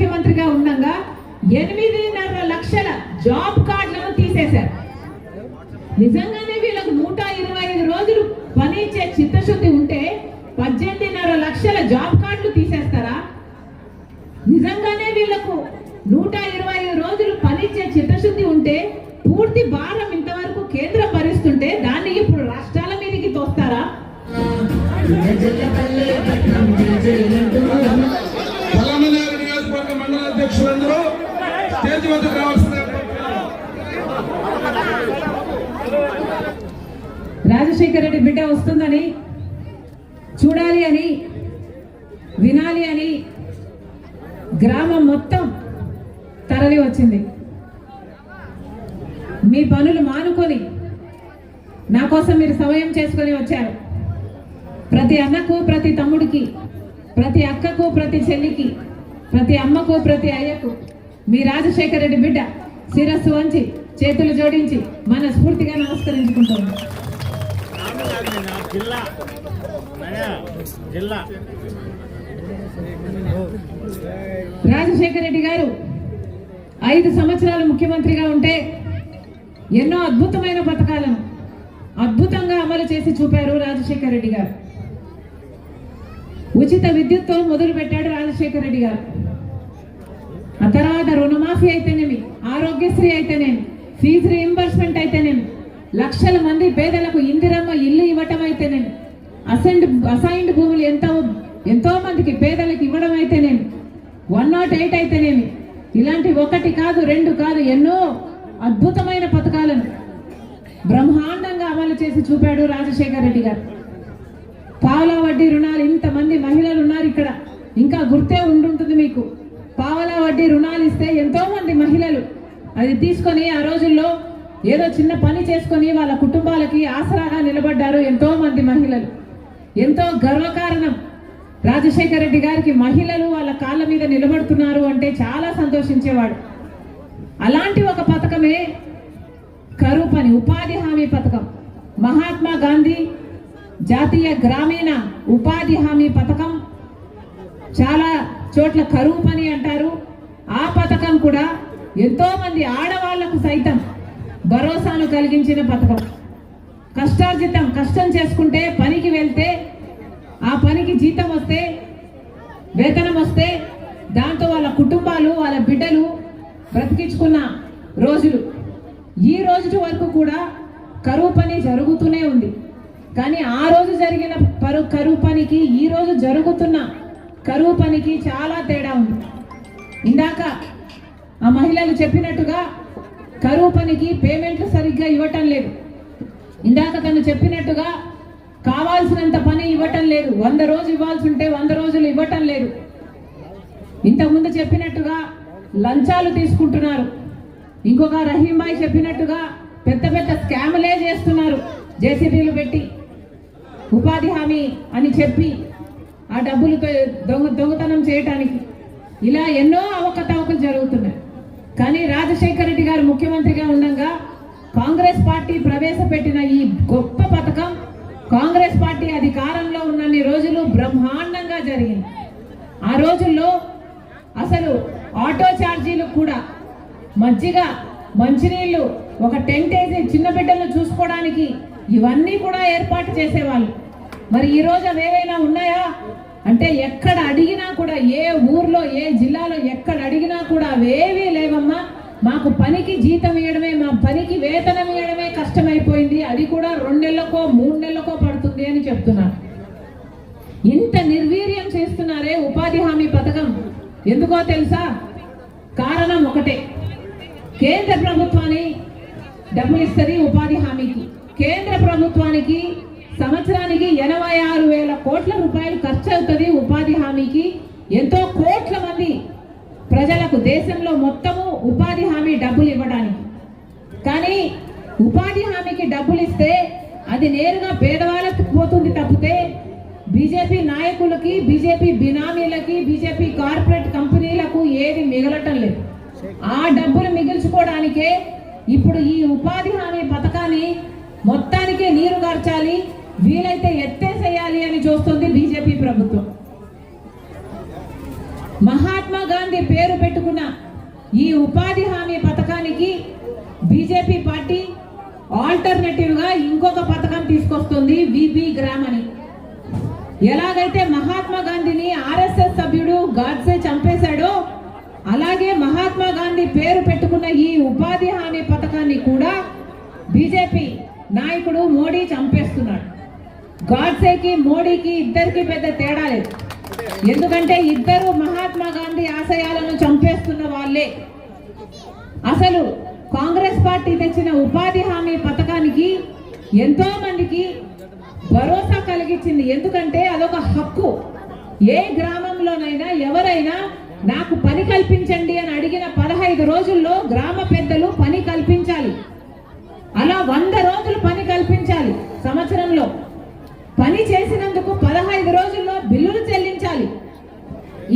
ముఖ్యమంత్రిగా ఉండగా ఎనిమిదిన్నర లక్షల జాబ్ కార్డులను తీసేశారు. నిజంగానే అధ్యక్షులందరూ స్టేజ్ వద్దకు రావాల్సిన రాజశేఖర రెడ్డి బిడ్డ వస్తుందని చూడాలి అని వినాలి అని గ్రామం మొత్తం తరలి వచ్చింది. మీ పనులు మానుకొని నా కోసం మీరు సమయం చేసుకొని వచ్చారు. ప్రతి అన్నకు ప్రతి తమ్ముడికి ప్రతి అక్కకు ప్రతి చెల్లికి ప్రతి అమ్మకు ప్రతి అయ్యకు మీ రాజశేఖర రెడ్డి బిడ్డ శిరస్సు వంచి చేతులు జోడించి మనస్ఫూర్తిగా స్ఫూర్తిగా జిల్లా రాజశేఖర రెడ్డి గారు ఐదు సంవత్సరాలు ముఖ్యమంత్రిగా ఉంటే ఎన్నో అద్భుతమైన పథకాలను అద్భుతంగా అమలు చేసి చూపారు రాజశేఖర రెడ్డి గారు. ఉచిత విద్యుత్తో మొదలు పెట్టాడు రాజశేఖర రెడ్డి గారు. ఆ తర్వాత రుణమాఫీ అయితేనేమి ఆరోగ్యశ్రీ అయితేనేమి ఫీజు రీఎంబర్స్మెంట్ అయితేనేమి లక్షల మంది పేదలకు ఇందిరమ్మ ఇల్లు ఇవ్వటం అయితేనేమి అసైన్డ్ అసైన్డ్ భూములు ఎంతో ఎంతో మందికి పేదలకు ఇవ్వడం అయితేనేమి వన్ నాట్ ఎయిట్ అయితేనేమి ఇలాంటి ఒకటి కాదు రెండు కాదు ఎన్నో అద్భుతమైన పథకాలను బ్రహ్మాండంగా అమలు చేసి చూపాడు రాజశేఖర రెడ్డి గారు. పావుల వడ్డీ రుణాలు ఇంతమంది మహిళలు ఉన్నారు ఇక్కడ ఇంకా గుర్తే ఉండుంటుంది మీకు. పావలా వడ్డీ రుణాలు ఇస్తే ఎంతో మంది మహిళలు అది తీసుకొని ఆ రోజుల్లో ఏదో చిన్న పని చేసుకొని వాళ్ళ కుటుంబాలకి ఆసరాగా నిలబడ్డారు ఎంతో మంది మహిళలు. ఎంతో గర్వకారణం రాజశేఖర రెడ్డి గారికి మహిళలు వాళ్ళ కాళ్ళ మీద నిలబడుతున్నారు అంటే చాలా సంతోషించేవాడు. అలాంటి ఒక పథకమే కరువు పని ఉపాధి హామీ పథకం. మహాత్మా గాంధీ జాతీయ గ్రామీణ ఉపాధి హామీ పథకం చాలా చోట్ల కరువు పని అంటారు. ఆ పథకం కూడా ఎంతో మంది ఆడవాళ్ళకు సైతం భరోసాను కలిగించిన పథకం. కష్టార్జితం కష్టం చేసుకుంటే పనికి వెళ్తే ఆ పనికి జీతం వస్తే వేతనం వస్తే దాంతో వాళ్ళ కుటుంబాలు వాళ్ళ బిడ్డలు బ్రతికించుకున్న రోజులు. ఈ రోజు వరకు కూడా కరువు పని జరుగుతూనే ఉంది. కానీ ఆ రోజు జరిగిన పరు కరువు పనికి ఈ రోజు జరుగుతున్న కరువు పనికి చాలా తేడా ఉంది. ఇందాక ఆ మహిళలు చెప్పినట్టుగా కరువు పనికి పేమెంట్లు సరిగ్గా ఇవ్వటం లేదు. ఇందాక తను చెప్పినట్టుగా కావాల్సినంత పని ఇవ్వటం లేదు. వంద రోజు ఇవ్వాల్సి ఉంటే వంద రోజులు ఇవ్వటం లేదు. ఇంతకుముందు చెప్పినట్టుగా లంచాలు తీసుకుంటున్నారు. ఇంకొక రహీంబాయి చెప్పినట్టుగా పెద్ద పెద్ద స్కాములే చేస్తున్నారు. జేసీబీలు పెట్టి ఉపాధి హామీ అని చెప్పి ఆ డబ్బులు దొంగ దొంగతనం చేయటానికి ఇలా ఎన్నో అవకతవకలు జరుగుతున్నాయి. కానీ రాజశేఖర రెడ్డి గారు ముఖ్యమంత్రిగా ఉండగా కాంగ్రెస్ పార్టీ ప్రవేశపెట్టిన ఈ గొప్ప పథకం కాంగ్రెస్ పార్టీ అధికారంలో ఉన్నన్ని రోజులు బ్రహ్మాండంగా జరిగింది. ఆ రోజుల్లో అసలు ఆటో ఛార్జీలు కూడా మజ్జిగ మంచినీళ్ళు ఒక టెంట్ వేసి చిన్న బిడ్డలను చూసుకోవడానికి ఇవన్నీ కూడా ఏర్పాటు చేసేవాళ్ళు. మరి ఈ రోజు అవి ఏవైనా ఉన్నాయా? అంటే ఎక్కడ అడిగినా కూడా ఏ ఊర్లో ఏ జిల్లాలో ఎక్కడ అడిగినా కూడా అవేవీ లేవమ్మా. మాకు పనికి జీతం ఇవ్వడమే మా పనికి వేతనం ఇవ్వడమే కష్టమైపోయింది. అది కూడా రెండు నెలలకో మూడు నెలలకో పడుతుంది అని చెప్తున్నారు. ఇంత నిర్వీర్యం చేస్తున్నారే ఉపాధి హామీ పథకం. ఎందుకో తెలుసా? కారణం ఒకటే. కేంద్ర ప్రభుత్వాన్ని డబ్బులు ఇస్తుంది ఉపాధి హామీకి. కేంద్ర ప్రభుత్వానికి సంవత్సరానికి ఎనభై ఆరు వేల కోట్ల రూపాయలు ఖర్చు అవుతుంది ఉపాధి హామీకి. ఎంతో కోట్ల మంది ప్రజలకు దేశంలో మొత్తము ఉపాధి హామీ డబ్బులు ఇవ్వడానికి. కానీ ఉపాధి హామీకి డబ్బులు ఇస్తే అది నేరుగా పేదవాళ్ళకి పోతుంది తప్పితే బీజేపీ నాయకులకి బీజేపీ బినామీలకి బీజేపీ కార్పొరేట్ కంపెనీలకు ఏది మిగలటం లేదు. ఆ డబ్బులు మిగిల్చుకోవడానికే ఇప్పుడు ఈ ఉపాధి హామీ పథకాన్ని మొత్తానికే నీరు గార్చాలి. వీలైతే ఎత్తేసేయాలి అని చూస్తుంది బీజేపీ ప్రభుత్వం. మహాత్మా గాంధీ పేరు పెట్టుకున్న ఈ ఉపాధి హామీ పథకానికి బీజేపీ పార్టీ ఆల్టర్నేటివ్గా ఇంకొక పథకం తీసుకొస్తుంది విబి గ్రామ్ అని. ఎలాగైతే మహాత్మా గాంధీని ఆర్ఎస్ఎస్ సభ్యుడు గాడ్సే చంపేశాడో అలాగే మహాత్మా గాంధీ పేరు పెట్టుకున్న ఈ ఉపాధి హామీ పథకాన్ని కూడా బీజేపీ నాయకుడు మోడీ చంపేస్తున్నాడు. గాడ్సేకి మోడీకి ఇద్దరికి పెద్ద తేడా లేదు. ఎందుకంటే ఇద్దరు మహాత్మా గాంధీ ఆశయాలను చంపేస్తున్న వాళ్ళే. అసలు కాంగ్రెస్ పార్టీ తెచ్చిన ఉపాధి హామీ పథకానికి ఎంతో మందికి భరోసా కలిగించింది ఎందుకంటే అదొక హక్కు. ఏ గ్రామంలోనైనా ఎవరైనా నాకు పని కల్పించండి అని అడిగిన పదహైదు రోజుల్లో గ్రామ పెద్దలు పని కల్పించాలి. అలా వంద రోజులు పని కల్పించాలి సంవత్సరంలో పని చేసినందుకు పదహైదు రోజుల్లో బిల్లులు చెల్లించాలి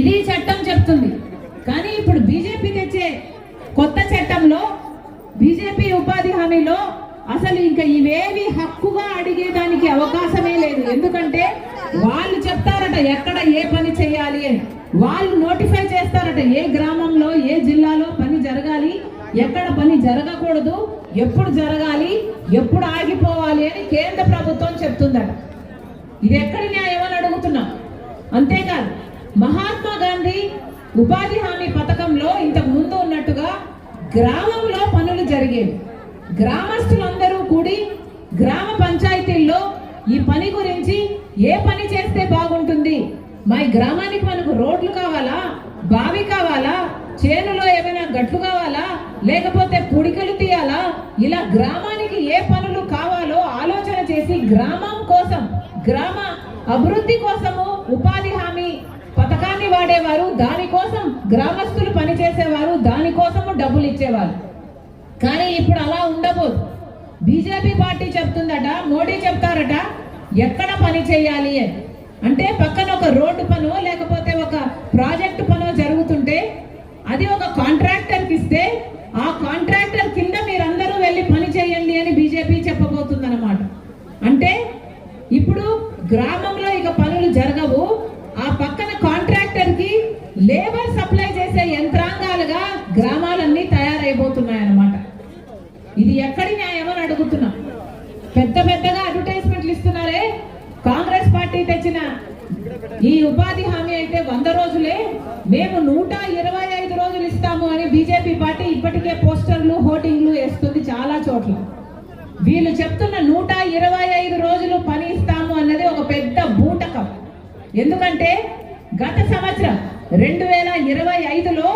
ఇది చట్టం చెప్తుంది కానీ ఇప్పుడు బీజేపీ తెచ్చే కొత్త చట్టంలో బీజేపీ ఉపాధి హామీలో అసలు ఇంకా ఇవేవి హక్కుగా అడిగేదానికి అవకాశమే లేదు ఎందుకంటే వాళ్ళు చెప్తారట ఎక్కడ ఏ పని చేయాలి అని వాళ్ళు నోటిఫై చేస్తారట ఏ గ్రామంలో ఏ జిల్లాలో పని జరగాలి ఎక్కడ పని జరగకూడదు ఎప్పుడు జరగాలి ఎప్పుడు ఆగిపోవాలి అని కేంద్ర ఉందట. ఇది ఎక్కడ న్యాయం అని అడుగుతున్నాం. అంతేకాదు మహాత్మా గాంధీ ఉపాధి హామీ పథకంలో ఇంతకు ముందు ఉన్నట్టుగా గ్రామంలో పనులు జరిగేవి. గ్రామస్తులందరూ కూడి గ్రామ పంచాయతీల్లో ఈ పని గురించి ఏ పని చేస్తే బాగుంటుంది? మా ఈ గ్రామానికి మనకు రోడ్లు కావాలా? బావి కావాలా? చేనులో ఏమైనా గట్లు కావాలా? లేకపోతే పుడికలు తీయాలా? ఇలా గ్రామానికి ఏ పనులు చేసి గ్రామం కోసం గ్రామ అభివృద్ధి కోసము ఉపాధి హామీ పథకాన్ని వాడేవారు. దానికోసం గ్రామస్తులు పనిచేసేవారు. దానికోసము డబ్బులు ఇచ్చేవారు. కానీ ఇప్పుడు అలా ఉండబోదు. బీజేపీ పార్టీ చెప్తుందట మోడీ చెప్తారట ఎక్కడ పని చేయాలి అని. అంటే పక్కన ఒక రోడ్డు పనో లేకపోతే ఒక ప్రాజెక్టు పనో జరుగుతుంటే అది ఒక కాంట్రాక్టర్కి ఇస్తే ఆ కాంట్రాక్టర్ కింద మీరందరూ వెళ్ళి పని చేయండి అని బీజేపీ చెప్పబోతుందన్నమాట అంటే ఇప్పుడు గ్రామంలో ఇక పనులు జరగవు. ఆ పక్కన కాంట్రాక్టర్కి లేబర్ సప్లై చేసే యంత్రాంగాలుగా గ్రామాలన్నీ తయారైపోతున్నాయన్నమాట. ఇది ఎక్కడి న్యాయం అని పెద్ద పెద్దగా అడ్వర్టైజ్మెంట్లు ఇస్తున్నారే కాంగ్రెస్ పార్టీ తెచ్చిన ఈ ఉపాధి హామీ అయితే వంద రోజులే. మేము నూట ఇరవై ఐదు రోజులు ఇస్తాము అని బీజేపీ పార్టీ ఇప్పటికే పోస్టర్లు హోర్డింగ్లు వేస్తుంది చాలా చోట్ల. వీళ్ళు చెప్తున్న నూట ఇరవై ఐదు రోజులు పని ఇస్తాము అన్నది ఒక పెద్ద బూటకం ఎందుకంటే గత సంవత్సరం రెండు వేల ఇరవై ఐదులో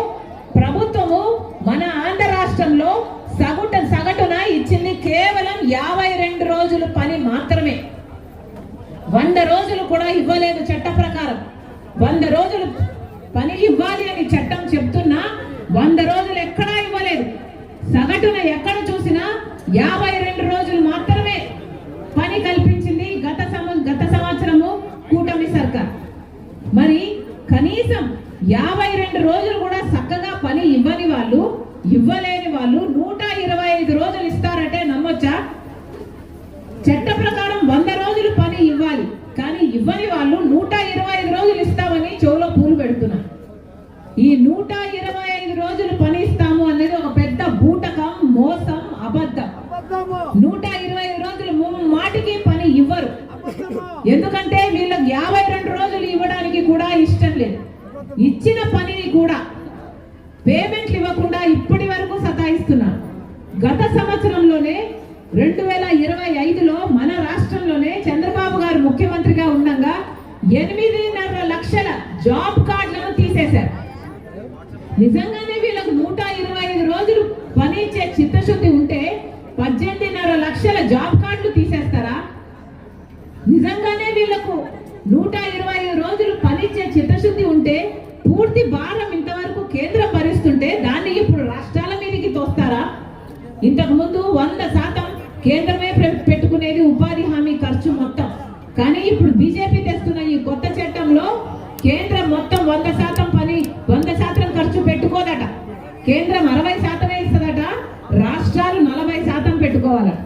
ప్రభుత్వము మన ఆంధ్ర రాష్ట్రంలో సగుట సగటున ఇచ్చింది కేవలం యాభై రెండు రోజులు పని మాత్రమే. వంద రోజులు కూడా ఇవ్వలేదు చట్ట ప్రకారం. వంద రోజులు పని ఇవ్వాలి అని చట్టం చెప్తున్నా వంద రోజులు ఎక్కడా ఇవ్వలేదు. సగటున ఎక్కడ చూసినా యాభై రెండు రోజులు మాత్రమే పని కల్పించింది గత గత సంవత్సరము కూటమి సర్కార్. మరి కనీసం యాభై రెండు రోజులు కూడా చక్కగా పని ఇవ్వని వాళ్ళు ఇవ్వలేని వాళ్ళు నూట ఇరవై ఐదు రోజులు ఇస్తారంటే నమ్మొచ్చా? చట్ట ప్రకారం వంద రోజులు పని ఇవ్వాలి. కానీ ఇవ్వని వాళ్ళు నూట ఇరవై ఐదు రోజులు ఇస్తామని చెవులో పూలు పెడుతున్నారు. ఈ నూట ఇరవై ఐదు రోజులు పని ఇస్తాము అనేది ఒక పెద్ద బూటకం మోసం అబద్ధం. నూట ఇరవై ఐదు రోజులు మాటికి పని ఇవ్వరు. ఎందుకంటే వీళ్ళకి యాభై రెండు రోజులు ఇవ్వడానికి కూడా ఇష్టం లేదు. ఇచ్చిన పనిని కూడా పేమెంట్లు ఇవ్వకుండా ఇప్పటి వరకు సతాయిస్తున్నారు. గత సంవత్సరంలోనే రెండు వేల ఇరవై ఐదులో మన రాష్ట్రంలోనే చంద్రబాబు గారు ముఖ్యమంత్రిగా ఉండగా ఎనిమిదిన్నర లక్షల జాబ్ కార్డులను తీసేశారు. నిజంగానే వీళ్ళకు నూట ఇరవై ఐదు రోజులు పనిచ్చే చిత్తశుద్ధి ఉంటే పద్దెనిమిదిన్నర లక్షల జాబ్ కార్డులు తీసేస్తారా? నిజంగానే వీళ్ళకు నూట ఇరవై ఐదు రోజులు పనిచ్చే చిత్తశుద్ధి ఉంటే పూర్తి భారం ఇంతవరకు కేంద్రం భరిస్తుంటే దాన్ని ఇప్పుడు రాష్ట్రాల మీదకి తోస్తారా? ఇంతకు ముందు వంద శాతం కేంద్రమే పెట్టుకునేది ఉపాధి హామీ ఖర్చు మొత్తం. కానీ ఇప్పుడు బీజేపీ తెస్తున్న ఈ కొత్త చట్టంలో కేంద్రం మొత్తం వంద శాతం పని వంద శాతం ఖర్చు పెట్టుకోదట. కేంద్రం అరవై శాతమే ఇస్తుందట రాష్ట్రాలు నలభై శాతం పెట్టుకోవాలట.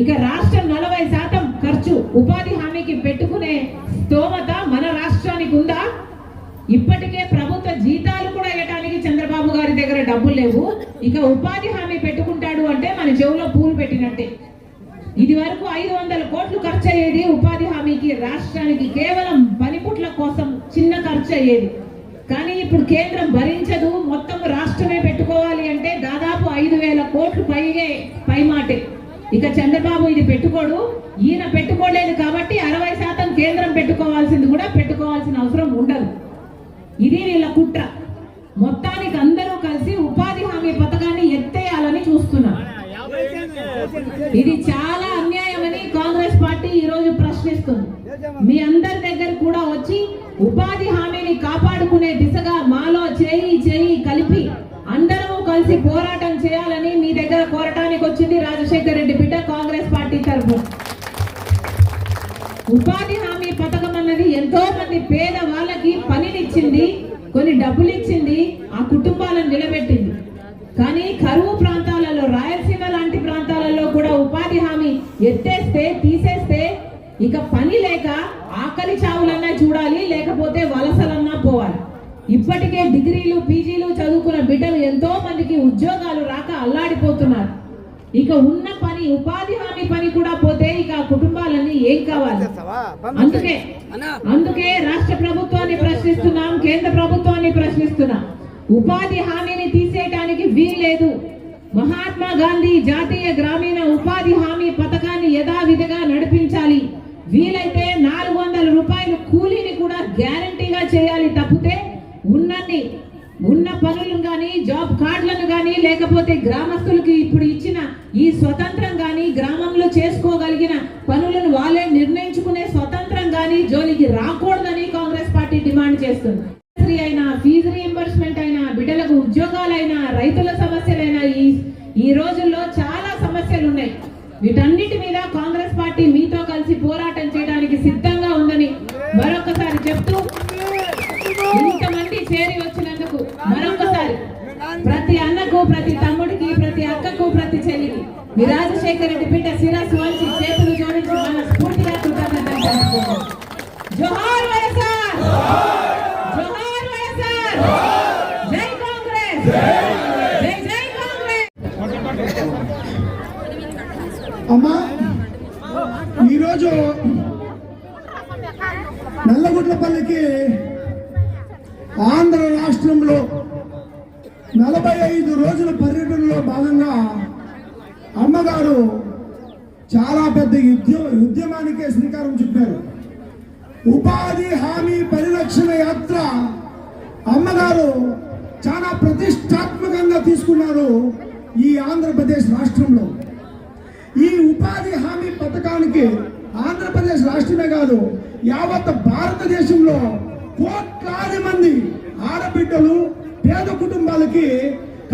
ఇక రాష్ట్రం నలభై శాతం ఖర్చు ఉపాధి హామీకి పెట్టుకునే స్తోమత మన రాష్ట్రానికి ఉందా? ఇప్పటికే ప్రభుత్వ జీతాలు కూడా ఇవ్వడానికి డబ్బులు లేవు. ఇక ఉపాధి హామీ పెట్టుకుంటాడు అంటే మన చెవులో పూలు పెట్టినట్టే. ఇది వరకు ఐదు వందల కోట్లు ఖర్చు అయ్యేది ఉపాధి హామీకి రాష్ట్రానికి కేవలం పనిపుట్ల కోసం చిన్న ఖర్చు అయ్యేది కానీ ఇప్పుడు కేంద్రం భరించదు. మొత్తం రాష్ట్రమే పెట్టుకోవాలి అంటే దాదాపు ఐదు వేల కోట్లు పైగే పైమాటే. ఇక చంద్రబాబు ఇది పెట్టుకోడు. ఈయన పెట్టుకోలేదు కాబట్టి అరవై శాతం కేంద్రం పెట్టుకోవాల్సింది కూడా పెట్టుకోవాల్సిన అవసరం ఉండదు. ఇది వీళ్ళ కుట్ర. మొత్తానికి అందరూ కలిసి ఉపాధి హామీ పథకాన్ని ఎత్తేయాలని చూస్తున్నారు. ఇది చాలా అన్యాయమని కాంగ్రెస్ పార్టీ ఈరోజు ప్రశ్నిస్తుంది. మీ అందరి దగ్గర కూడా వచ్చి ఉపాధి హామీని కాపాడుకునే దిశగా మాలో చేయి చేయి కలిపి అందరము కలిసి పోరాటం చేయాలని మీ దగ్గర కోరటానికి వచ్చింది రాజశేఖర్ రెడ్డి బిడ్డ కాంగ్రెస్ పార్టీ తరఫు ఉపాధి హామీ పథకం అన్నది ఎంతో మంది పేద వాళ్ళకి పనినిచ్చింది కొన్ని డబ్బులు ఇచ్చింది ఆ కుటుంబాలను నిలబెట్టింది కానీ కరువు ప్రాంతాలలో రాయలసీమ లాంటి ప్రాంతాలలో కూడా ఉపాధి హామీ ఎత్తేస్తే తీసేస్తే ఇక పని లేక ఆకలి చావులన్నా చూడాలి లేకపోతే వలసలన్నా పోవాలి ఇప్పటికే డిగ్రీలు పీజీలు చదువుకున్న బిడ్డలు ఎంతో మందికి ఉద్యోగాలు రాక అల్లాడిపోతున్నారు. ఇక ఉన్న పని ఉపాధి హామీ పని కూడా పోతే ఇక కుటుంబాలన్నీ ఏం కావాలి? అందుకే అందుకే రాష్ట్ర ప్రభుత్వాన్ని ప్రశ్నిస్తున్నాం కేంద్ర ప్రభుత్వాన్ని ప్రశ్నిస్తున్నాం. ఉపాధి హామీని తీసేయటానికి వీల్లేదు. మహాత్మా గాంధీ జాతీయ గ్రామీణ ఉపాధి హామీ పథకాన్ని యథావిధిగా నడిపించాలి. వీలైతే నాలుగు వందల రూపాయలు కూలీని కూడా గ్యారంటీగా చేయాలి తప్పితే ఉన్నన్ని ఉన్న పనులను కానీ జాబ్ కార్డులను కానీ లేకపోతే గ్రామస్తులకు ఇప్పుడు ఇచ్చిన ఈ స్వతంత్రం కానీ గ్రామంలో చేసుకోగలిగిన పనులను వాళ్ళే నిర్ణయించుకునే స్వతంత్రం కానీ జోలికి రాకూడదని కాంగ్రెస్ పార్టీ డిమాండ్ చేస్తుంది. అయినా ఫీజు రీఎంబర్స్మెంట్ అయినా బిడ్డలకు ఉద్యోగాలైనా రైతుల సమస్యలైనా ఈ ఈ రోజుల్లో చాలా సమస్యలు ఉన్నాయి వీటన్నిటి మీద కాంగ్రెస్ పార్టీ మీతో కలిసి పోరాటం చేయడానికి సిద్ధంగా ఉందని మరొకసారి చెప్తూ చేరి వచ్చినందుకు మరొకసారి ప్రతి అన్నకు ప్రతి తమ్ముడికి ప్రతి అక్కకు ప్రతి చెల్లికి. మీ రాజశేఖర రెడ్డి బిడ్డ శిరస్సు వంచి చేతులు చాలా పెద్ద ఉద్యమ ఉద్యమానికే శ్రీకారం చుట్టారు. ఉపాధి హామీ పరిరక్షణ యాత్ర అమ్మగారు చాలా ప్రతిష్టాత్మకంగా తీసుకున్నారు ఈ ఆంధ్రప్రదేశ్ రాష్ట్రంలో. ఈ ఉపాధి హామీ పథకానికి ఆంధ్రప్రదేశ్ రాష్ట్రమే కాదు యావత్ భారతదేశంలో కోట్లాది మంది ఆడబిడ్డలు పేద కుటుంబాలకి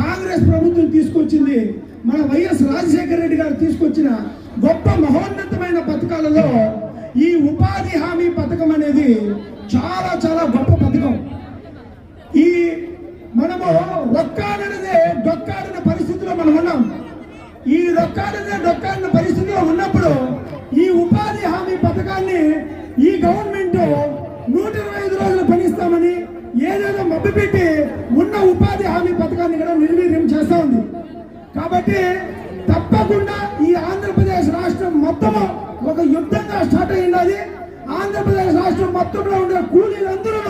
కాంగ్రెస్ ప్రభుత్వం తీసుకొచ్చింది. మన వైఎస్ రాజశేఖర రెడ్డి గారు తీసుకొచ్చిన గొప్ప మహోన్నతమైన పథకాలలో ఈ ఉపాధి హామీ పథకం అనేది చాలా చాలా గొప్ప పథకం. ఈ మనము ఒక్కాడనదే డొక్కాడిన పరిస్థితిలో మనం ఉన్నాం. ఈ రొక్కాడిన డొక్కాడిన పరిస్థితిలో ఉన్నప్పుడు ఈ ఉపాధి హామీ పథకాన్ని ఈ గవర్నమెంట్ నూట ఇరవై ఐదు రోజులు పనిస్తామని ఏదేదో మభ్యపెట్టి ఉన్న ఉపాధి హామీ పథకాన్ని కూడా నిర్వీర్యం చేస్తా ఉంది. కాబట్టి తప్పకుండా ఈ ఆంధ్రప్రదేశ్ రాష్ట్రం మొత్తము ఒక యుద్ధంగా స్టార్ట్ అయ్యింది ఆంధ్రప్రదేశ్ రాష్ట్రం మొత్తంలో ఉండే కూలీలందరూ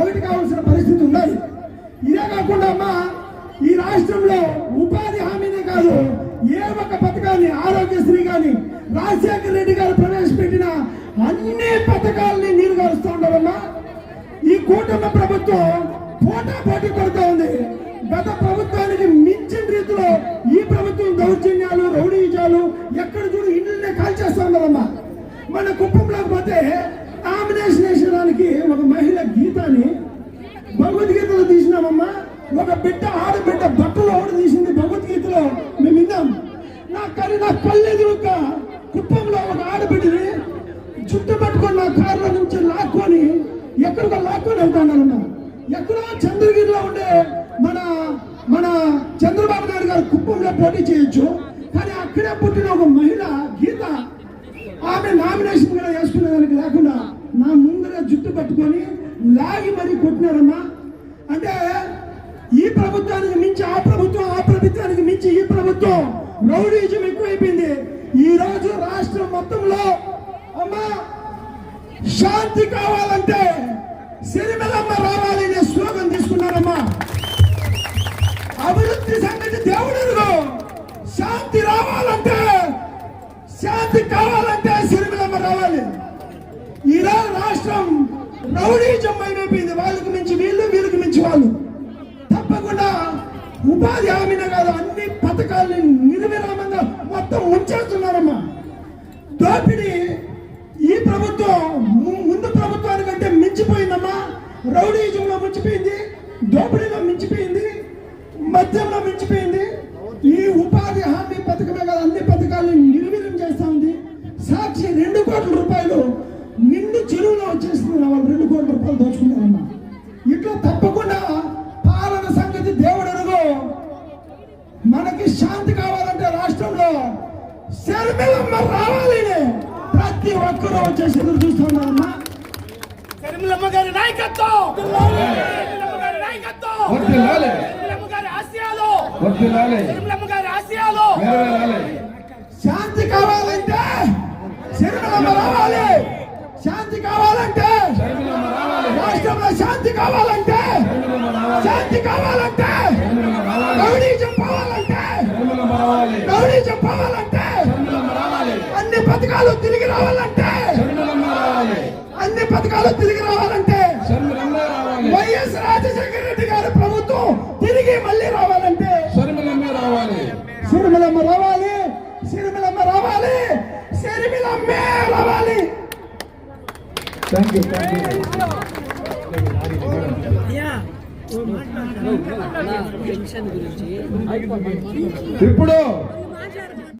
ఒకటి కావాల్సిన పరిస్థితి ఉన్నది. ఇదే కాకుండా అమ్మా ఈ రాష్ట్రంలో ఉపాధి హామీనే కాదు ఏ ఒక్క పథకాన్ని ఆరోగ్యశ్రీ కానీ రాజశేఖర రెడ్డి గారు ప్రవేశపెట్టిన అన్ని పథకాలని నీరు కలుస్తూ ఉండవమ్మా ఈ కూటమి ప్రభుత్వం పోటా పోటీ కొడుతూ ఉంది. గత ప్రభుత్వానికి మించిన రీతిలో ఈ ప్రభుత్వం దౌర్జన్యాలు రౌడీజాలు ఎక్కడ చూడు ఇండ్లనే కాల్చేస్తా ఉన్నదమ్మా. మన కుప్పంలోకి పోతే నామినేషన్ వేసడానికి ఒక మహిళ గీతాన్ని భగవద్గీతలో తీసినామమ్మా. ఒక బిడ్డ ఆడబిడ్డ బట్టలు ఆవిడ తీసింది భగవద్గీతలో. మేము విన్నాం. నా కానీ నా కళ్ళెదురుగా కుప్పంలో ఒక ఆడబిడ్డని చుట్టు పట్టుకొని నా కారులో నుంచి లాక్కొని ఎక్కడికో లాక్కొని వెళ్తానన్నా ఎక్కడో చంద్రగిరిలో ఉండే మన మన చంద్రబాబు నాయుడు గారు కుప్పంలో పోటీ చేయొచ్చు. కానీ అక్కడే పుట్టిన ఒక మహిళ గీత ఆమె నామినేషన్ కూడా వేసుకునేదానికి లేకుండా నా ముందర జుట్టు పట్టుకొని లాగి మరీ కొట్టినారమ్మా. అంటే ఈ ప్రభుత్వానికి మించి ఆ ప్రభుత్వం ఆ రౌడీజం ఎక్కువైపోయింది. ఈ రోజు రాష్ట్రం మొత్తంలో అమ్మా శాంతి కావాలంటే సిరిమలమ్మ రావాలి అనే స్లోగన్ తీసుకున్నారమ్మా. అభివృద్ధి సంగతి దేవుడు శాంతి రావాలంటే శాంతి కావాలంటే సిరిమిలమ్మ రావాలి. ఈరోజు రాష్ట్రం రౌడీజం అయిపోయింది వాళ్ళకి మించి వీళ్ళు వీళ్ళకి మించి వాళ్ళు. తప్పకుండా ఉపాధి హామీన కాదు అన్ని పథకాలని నిర్విరామంగా మొత్తం ఉంచేస్తున్నారమ్మా. దోపిడీ ఈ ప్రభుత్వం ముందు ప్రభుత్వానికంటే మించిపోయిందమ్మా. రౌడీజంలో మించిపోయింది. దోపిడీలో మించిపోయింది. మద్యంలో మించిపోయింది. ఈ ఉపాధి హామీ పథకమే కాదు అన్ని పథకాలను నిర్వీర్యం చేస్తా ఉంది. సాక్షి రెండు కోట్ల రూపాయలు నిండు చెరువులో వచ్చేస్తున్నారు వాళ్ళు రెండు కోట్ల రూపాయలు దోచుకున్నారమ్మా. ఇట్లా తప్పకుండా పాలన సంగతి దేవుడు ఎరుగు మనకి శాంతి కావాలంటే రాష్ట్రంలో శర్మిలమ్మ రావాలి ప్రతి ఒక్కరూ వచ్చేసి ఎదురు చూస్తున్నారమ్మా తిరుమలమ్మ గారి నాయకత్వం! నాయకత్వం! శాంతి కావాలంటే శర్మిలమ్మ రావాలి. శాంతి కావాలంటే రాష్ట్రంలో శాంతి కావాలంటే శాంతి కావాలంటే షర్మిలమ్మ రావాలి. రౌడీజం పోవాలంటే పోవాలంటే అన్ని పథకాలు తిరిగి రావాలంటే అన్ని పథకాలు తిరిగి రావాలంటే షర్మిలమ్మ రావాలి వైఎస్ రాజశేఖర రెడ్డి గారి ప్రభుత్వం తిరిగి మళ్ళీ రావాలంటే షర్మిలమ్మ రావాలి సిరిమిలమ్మ రావాలి సిరిమిలమ్మ రావాలి సిరిమిలమ్మే రావాలి thank you thank you pension గురించి ఇప్పుడు